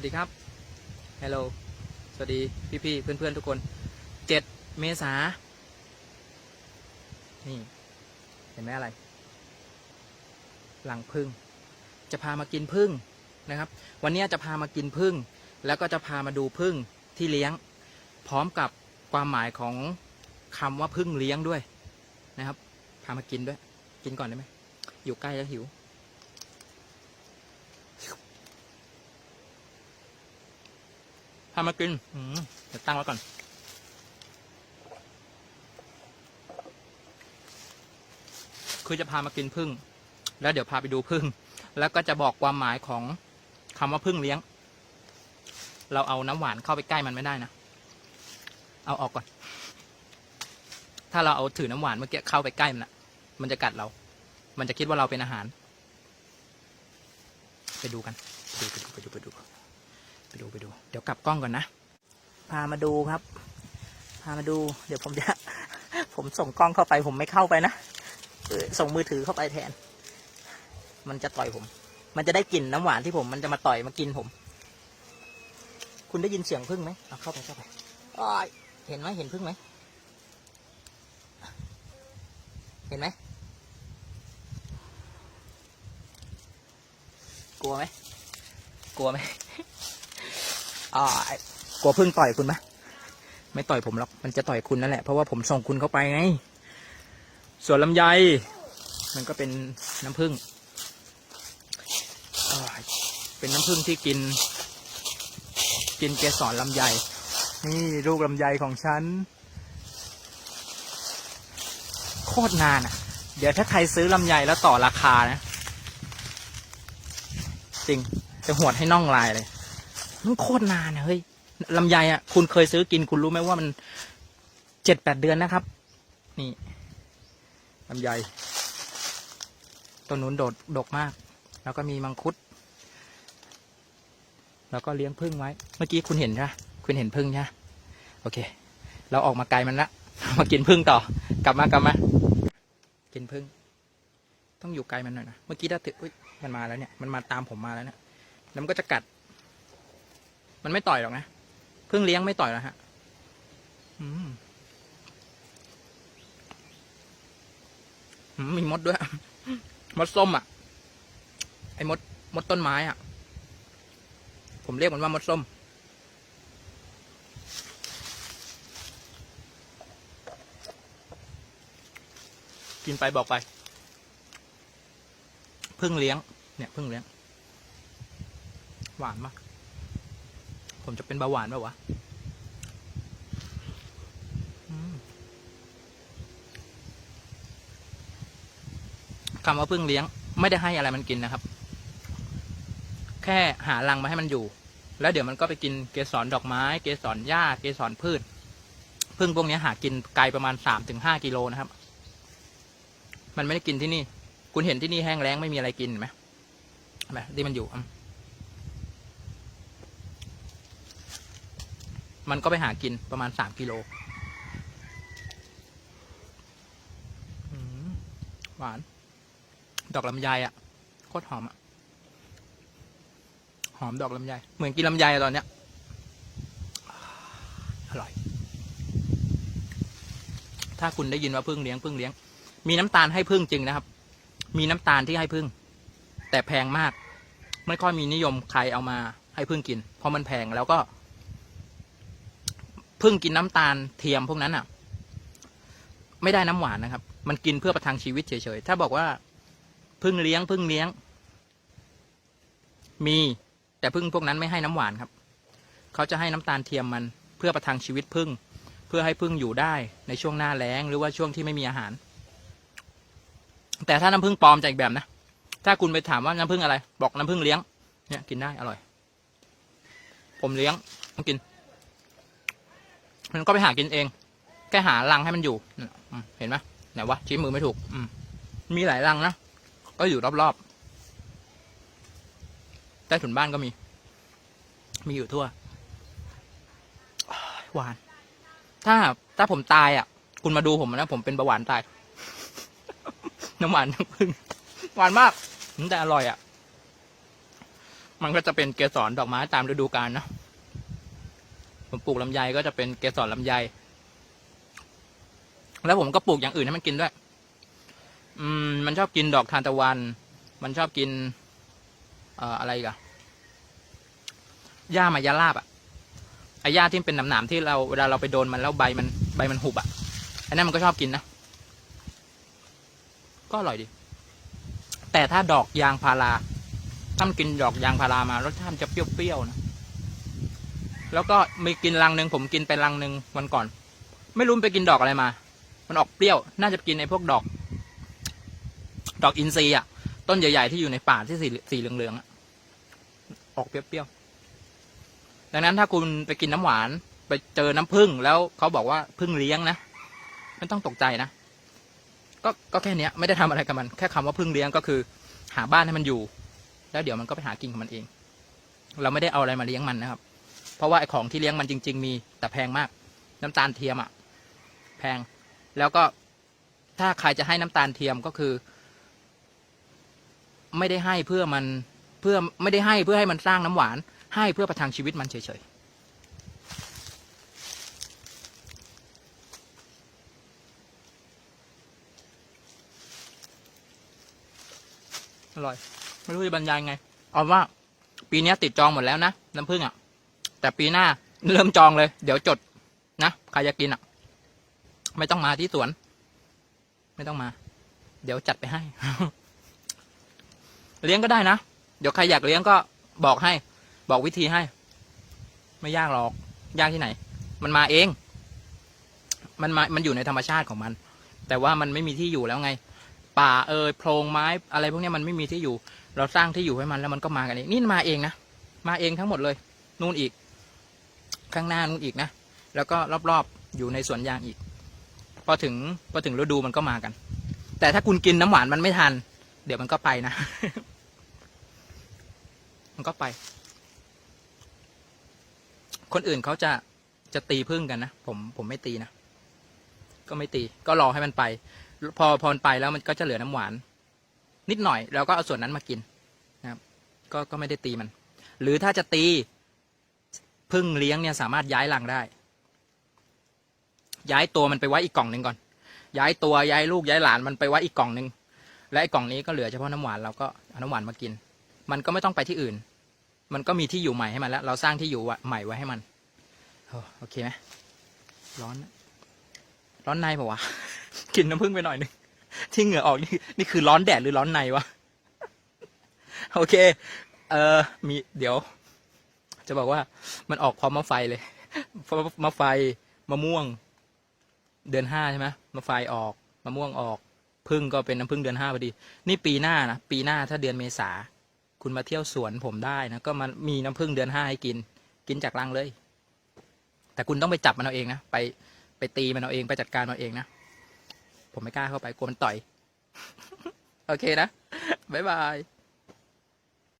วัสดีครับฮัลโหลสวัสดีพี่พี่ๆเพื่อนเพื่อนๆทุกคนเจ็ดเมษานี่เห็นไหมอะไร หลังพึ่ง จะพามากินพึ่งนะครับ วันนี้จะพามากินพึ่ง แล้วก็จะพามาดูพึ่งที่เลี้ยง พร้อมกับความหมายของคำว่าพึ่งเลี้ยงด้วยนะครับ พามากินด้วย กินก่อนได้ไหมอยู่ใกล้แล้วหิว พามากินเดี๋ยวตั้งไว้ก่อน คือจะพามากินพึ่ง แล้วเดี๋ยวพาไปดูพึ่ง แล้วก็จะบอกความหมายของคำว่าพึ่งเลี้ยง เราเอาน้ำหวานเข้าไปใกล้มันไม่ได้นะ เอาออกก่อน ถ้าเราเอาถือน้ำหวานเมื่อกี้เข้าไปใกล้มันนะมันจะกัดเรา มันจะคิดว่าเราเป็นอาหาร ไปดูกัน ไปดูไปดูไปดูไปดู ไปดูไปดู เดี๋ยวกลับกล้องก่อนนะ พามาดูครับ พามาดู เดี๋ยวผมจะ ผมส่งกล้องเข้าไป ผมไม่เข้าไปนะส่งมือถือเข้าไปแทน มันจะต่อยผม มันจะได้กลิ่นน้ำหวานที่ผม มันจะมาต่อยมากินผม คุณได้ยินเสียงพึ่งไหมเอาเข้าไปเข้าไปเห็นไหมเห็นพึ่งไหม เห็นไหมกลัวไหมกลัวไหม อ่ากลัวพึ่งต่อยคุณไหมไม่ต่อยผมหรอกมันจะต่อยคุณนั่นแหละเพราะว่าผมส่งคุณเข้าไปไงส่วนลำไย มันก็เป็นน้ำผึ้งเป็นน้ำผึ้งที่กิน กินเกสรลำไย นี่ลูกลำไยของฉัน โคตรนานอะ เดี๋ยวถ้าใครซื้อลำไยแล้วต่อราคานะ จริง จะหวดให้น่องลายเลย มันโคตรนานเฮ้ยลำไยอะ คุณเคยซื้อกินคุณรู้ไหมว่ามันเจ็ดแปดเดือนนะครับ นี่ลำไยต้นนู้นโดดดกมาก แล้วก็มีมังคุด แล้วก็เลี้ยงพึ่งไว้ เมื่อกี้คุณเห็นใช่ไหมคุณเห็นพึ่งใช่ไหมโอเค เราออกมาไกลมันละมากินพึ่งต่อ กลับมากลับมา กินพึ่ง ต้องอยู่ไกลมันหน่อยนะ เมื่อกี้ถ้าถึงมันมาแล้วเนี่ย มันมาตามผมมาแล้วเนี่ย แล้วมันก็จะกัด มันไม่ต่อยหรอกนะเพิ่งเลี้ยงไม่ต่อยแล้วฮะอืมมีมดด้วย มดส้มอะ ไอ้มด มดต้นไม้อะ ผมเรียกมันว่ามดส้ม กินไปบอกไป เพิ่งเลี้ยง เนี่ยเพิ่งเลี้ยง หวานมาก ผมจะเป็นเบาหวานเปล่าวะคำว่าพิ่งเลี้ยง ไม่ได้ให้อะไรมันกินนะครับ แค่หารังมาให้มันอยู่ แล้วเดี๋ยวมันก็ไปกินเกสรดอกไม้ เกสรหญ้า เกสรพืชพึ่งพวกนี้หากินไกลประมาณสามถึงห้ากิโลนะครับ มันไม่ได้กินที่นี่ คุณเห็นที่นี่แห้งแล้งไม่มีอะไรกินเห็นไหมไหมที่มันอยู่ มันก็ไปหากินประมาณสามกิโลหวาน ดอกลำไยอะโคตรหอมอะ หอมดอกลำไย เหมือนกินลำไยอะตอนเนี้ย อร่อย ถ้าคุณได้ยินว่าพึ่งเลี้ยงพึ่งเลี้ยง มีน้ำตาลให้พึ่งจริงนะครับ มีน้ำตาลที่ให้พึ่ง แต่แพงมาก ไม่ค่อยมีนิยมใครเอามาให้พึ่งกิน เพราะมันแพงแล้วก็ พึ่งกินน้ำตาลเทียมพวกนั้นอะ ไม่ได้น้ำหวานนะครับ มันกินเพื่อประทังชีวิตเฉยๆ ถ้าบอกว่าพึ่งเลี้ยงพึ่งเลี้ยง มี แต่พึ่งพวกนั้นไม่ให้น้ำหวานครับ เขาจะให้น้ำตาลเทียมมันเพื่อประทังชีวิตพึ่ง เพื่อให้พึ่งอยู่ได้ในช่วงหน้าแล้งหรือว่าช่วงที่ไม่มีอาหาร แต่ถ้าน้ำผึ้งปลอมจะอีกแบบนะถ้าคุณไปถามว่าน้ำผึ้งอะไร บอกน้ำผึ้งเลี้ยง เนี่ยกินได้อร่อย ผมเลี้ยงต้องกิน มันก็ไปหากินเอง แค่หารังให้มันอยู่เห็นไหมไหนวะชี้มือไม่ถูก อืมีหลายรังนะก็อยู่รอบๆใต้ถุนบ้านก็มี มีอยู่ทั่วหวาน ถ้าถ้าผมตายอะ คุณมาดูผมนะ ผมเป็นเบาหวานตาย น้ำหวานน้ำผึ้งหวานมากแต่อร่อยอะ มันก็จะเป็นเกสรดอกไม้ตามฤดูกาลเนะ ผมปลูกลำไยก็จะเป็นเกสรลำไย แล้วผมก็ปลูกอย่างอื่นให้มันกินด้วย อืม มันชอบกินดอกทานตะวัน มันชอบกิน เอ่ออะไรกันหญ้ามายาลาบอะไอ้หญ้าที่เป็นหนามๆที่เราเวลาเราไปโดนมันแล้วใบมันใบมันหุบอะอันนั้นมันก็ชอบกินนะ ก็อร่อยดี แต่ถ้าดอกยางพาราถ้ามันกินดอกยางพารามา รสชาติมันจะเปรี้ยวๆนะ แล้วก็มีกินรังหนึ่งผมกินไปรังหนึ่งวันก่อน ไม่รู้ไปกินดอกอะไรมา มันออกเปรี้ยว น่าจะกินไอ้พวกดอก ดอกอินทรีย์อะ ต้นใหญ่ๆที่อยู่ในป่าที่สีสีเหลืองๆอะออกเปรี้ยวๆ ดังนั้นถ้าคุณไปกินน้ำหวานไปเจอน้ำผึ้งแล้วเขาบอกว่าผึ้งเลี้ยงนะไม่ต้องตกใจนะก็ก็แค่เนี้ยไม่ได้ทำอะไรกับมัน แค่คำว่าผึ้งเลี้ยงก็คือ หาบ้านให้มันอยู่ แล้วเดี๋ยวมันก็ไปหากินของมันเอง เราไม่ได้เอาอะไรมาเลี้ยงมันนะครับ เพราะว่าไอ้ของที่เลี้ยงมันจริง ๆ มีแต่แพงมาก น้ำตาลเทียมอะ แพงแล้วก็ถ้าใครจะให้น้ำตาลเทียมก็คือ ไม่ได้ให้เพื่อมันเพื่อไม่ได้ให้เพื่อให้มันสร้างน้ำหวาน ให้เพื่อประทังชีวิตมันเฉยๆอร่อย ไม่รู้จะบรรยายไง เอาว่า ปีนี้ติดจองหมดแล้วนะ น้ำผึ้งอะ แต่ปีหน้าเริ่มจองเลย เดี๋ยวจดนะใครจะกินอะ ไม่ต้องมาที่สวน ไม่ต้องมา เดี๋ยวจัดไปให้ เลี้ยงก็ได้นะ เดี๋ยวใครอยากเลี้ยงก็บอกให้ บอกวิธีให้ ไม่ยากหรอก ยากที่ไหน มันมาเอง มันมา มันอยู่ในธรรมชาติของมัน แต่ว่ามันไม่มีที่อยู่แล้วไง ป่าเอยโพรงไม้ อะไรพวกนี้มันไม่มีที่อยู่ เราสร้างที่อยู่ให้มันแล้วมันก็มากันเองนี่มาเองนะ มาเองทั้งหมดเลย นู่นอีก ข้างหน้านู่นอีกนะ แล้วก็รอบๆอยู่ในสวนยางอีก พอถึงพอถึงฤดูมันก็มากัน แต่ถ้าคุณกินน้ำหวานมันไม่ทัน เดี๋ยวมันก็ไปนะ มันก็ไป คนอื่นเขาจะจะตีพึ่งกันนะผมผมไม่ตีนะก็ไม่ตีก็รอให้มันไป พอพอนไปแล้วมันก็จะเหลือน้ำหวาน นิดหน่อย แล้วก็เอาส่วนนั้นมากินนะครับ ก็ก็ไม่ได้ตีมัน หรือถ้าจะตี พึ่งเลี้ยงเนี่ยสามารถย้ายรังได้ ย้ายตัวมันไปไว้อีกกล่องหนึ่งก่อน ย้ายตัวย้ายลูกย้ายหลานมันไปไว้อีกกล่องหนึ่งและไอ้กล่องนี้ก็เหลือเฉพาะน้ำหวานเราก็เอาน้ำหวานมากิน มันก็ไม่ต้องไปที่อื่น มันก็มีที่อยู่ใหม่ให้มันแล้ว เราสร้างที่อยู่ใหม่ไว้ให้มันโอเคไหมร้อน ร้อนในปล่าวะ กินน้ำผึ้งไปหน่อยหนึงที่เหงื่อออกนี่นี่คือร้อนแดดหรือร้อนในวะ โอเค เออมีเดี๋ยว จะบอกว่ามันออกพร้อมมะไฟเลยมะไฟมะม่วง เดือนห้าใช่ไหมมะไฟออกมะม่วงออกพึ่งก็เป็นน้ำพึ่งเดือนห้าพอดี นี่ปีหน้านะปีหน้าถ้าเดือนเมษาคุณมาเที่ยวสวนผมได้นะก็มันมีน้ำพึ่งเดือนห้าให้กิน กินจากรังเลย แต่คุณต้องไปจับมันเอาเองนะไปไปตีมันเอาเองไปจัดการมันเอาเองนะผมไม่กล้าเข้าไปกลัวมันต่อย โอเคนะบ๊ายบาย